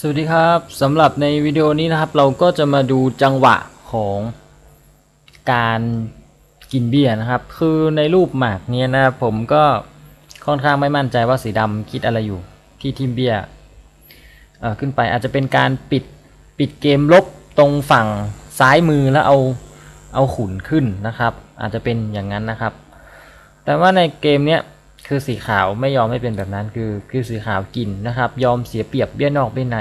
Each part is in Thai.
สวัสดีครับสำหรับในวิดีโอนี้นะครับ เราก็จะมาดูจังหวะของการกินเบียร์นะครับ คือในรูปหมากเนี้ยนะผมก็ค่อนข้างไม่มั่นใจว่าสีดำคิดอะไรอยู่ที่ทีมเบียร์ขึ้นไปอาจจะเป็นการปิดปิดเกมลบตรงฝั่งซ้ายมือแล้วเอาเอาขุนขึ้นนะครับ อาจจะเป็นอย่างนั้นนะครับ แต่ว่าในเกมเนี้ย คือสีขาวไม่ยอมให้เป็นแบบนั้นคือคือสีขาวกินนะครับ ยอมเสียเปรียบเบี้ยนอกเบี้ยใน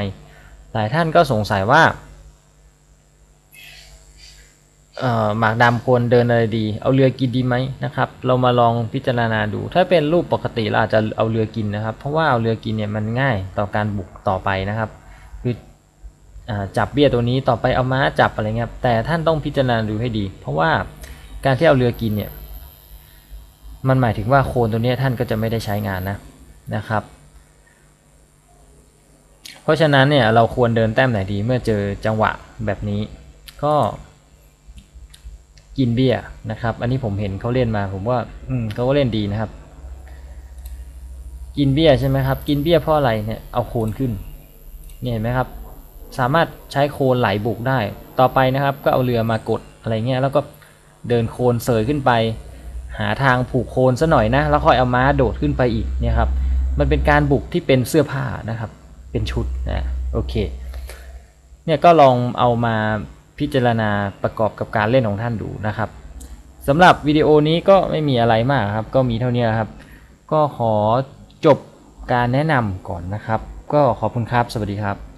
หลายท่านก็สงสัยว่าเอ่อหมากดำควรเดินอะไรดี เอาเรือกินดีไหมนะครับ เรามาลองพิจารณาดู ถ้าเป็นรูปปกติเราอาจจะเอาเรือกินนะครับ เพราะว่าเอาเรือกินเนี่ยมันง่ายต่อการบุกต่อไปนะครับ คืออจับเบี้ยตัวนี้ต่อไปเอาม้าจับอะไรเงี้ยแต่ท่านต้องพิจารณาดูให้ดี เพราะว่าการที่เอาเรือกินเนี่ย มันหมายถึงว่าโคนตัวนี้ท่านก็จะไม่ได้ใช้งานนะนะครับ เพราะฉะนั้นเนี่ยเราควรเดินแต้มไหนดีเมื่อเจอจังหวะแบบนี้ ก็กินเบี้ยนะครับ อันนี้ผมเห็นเขาเล่นมาผมว่าอืมเขาก็เล่นดีนะครับ กินเบี้ยใช่ไหมครับ กินเบี้ยเพราะอะไรเนี่ยเอาโคนขึ้นเนี่ยเห็นไหมครับ สามารถใช้โคนไหลบุกได้ ต่อไปนะครับ ก็เอาเรือมากดอะไรเงี้ยแล้วก็เดินโคนเสยขึ้นไป หาทางผูกโคนซะหน่อยนะ แล้วค่อยเอาม้าโดดขึ้นไปอีกเนี่ยครับ มันเป็นการบุกที่เป็นเสื้อผ้านะครับ เป็นชุดนะโอเค เนี่ยก็ลองเอามาพิจารณาประกอบกับการเล่นของท่านดูนะครับสำหรับวิดีโอนี้ก็ไม่มีอะไรมากครับ ก็มีเท่านี้ครับ ก็ขอจบการแนะนำก่อนนะครับ ก็ขอบคุณครับ สวัสดีครับ